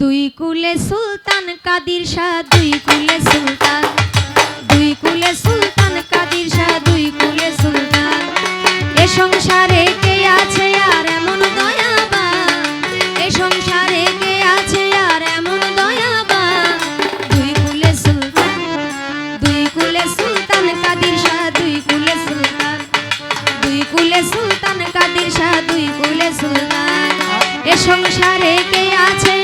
দুই কুলে সুলতান কাদির শাহ, দুই কুলে সুলতান। দুই কুলে সুলতান কাদির শাহ, দুই কুলে সুলতান। এ সংসারে কে আছে আর এমন দয়াবা এ সংসারে কে আছে আর এমন দয়াবা দুই কুলে সুলতান, দুই কুলে সুলতান কাদির শাহ, দুই কুলে সুলতান। দুই কুলে সুলতান কাদির শাহ, দুই কুলে সুলতান। এ সংসারে কে আছে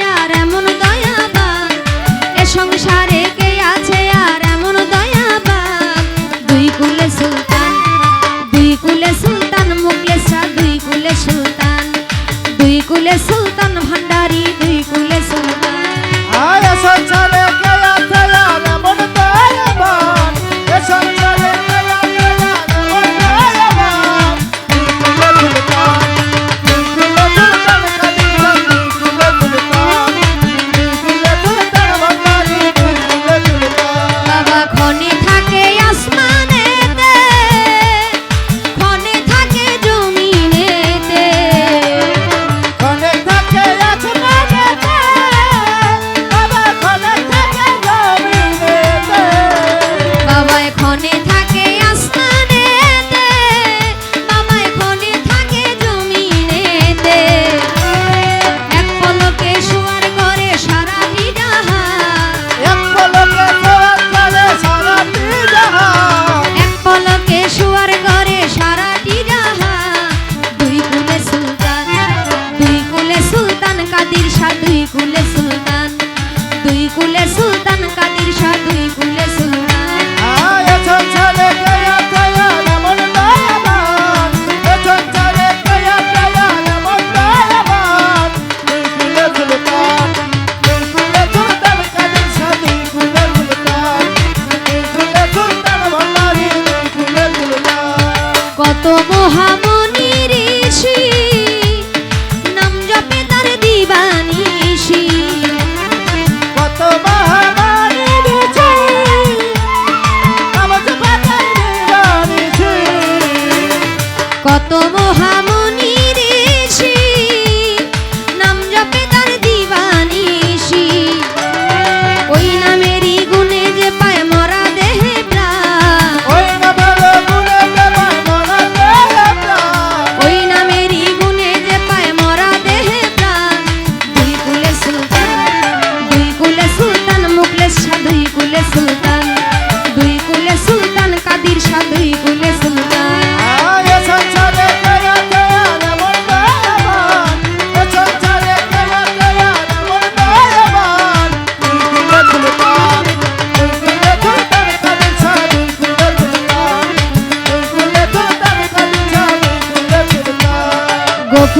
eres un নদীর সাধুই কুলে সুল কত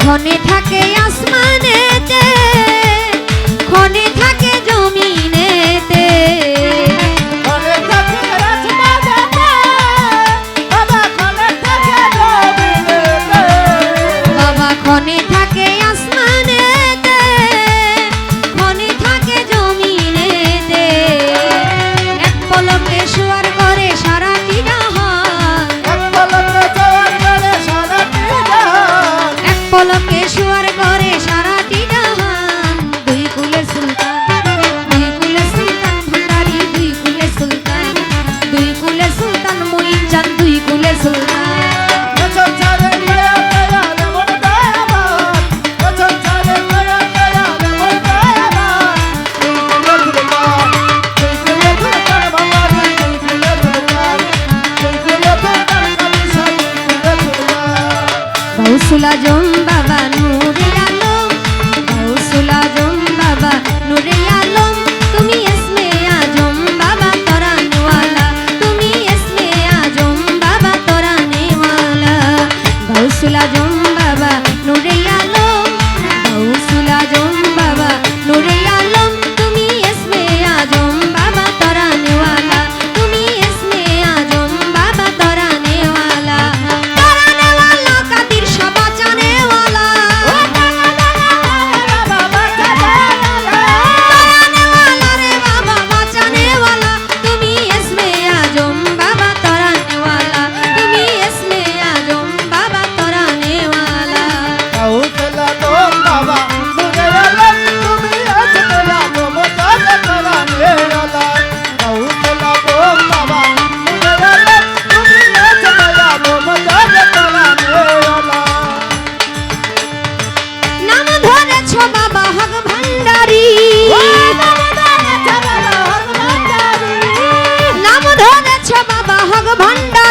ধনে থাকে আসমান উসুলা জম্বা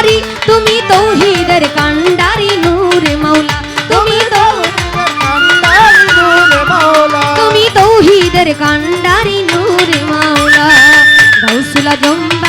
ভান্ডারি তুমি তৌহিদের কান্ডারি নূর মাওলা। তুমি তো তুমি তৌহিদের কান্ডারি নূর মাওলা। বাবা নূর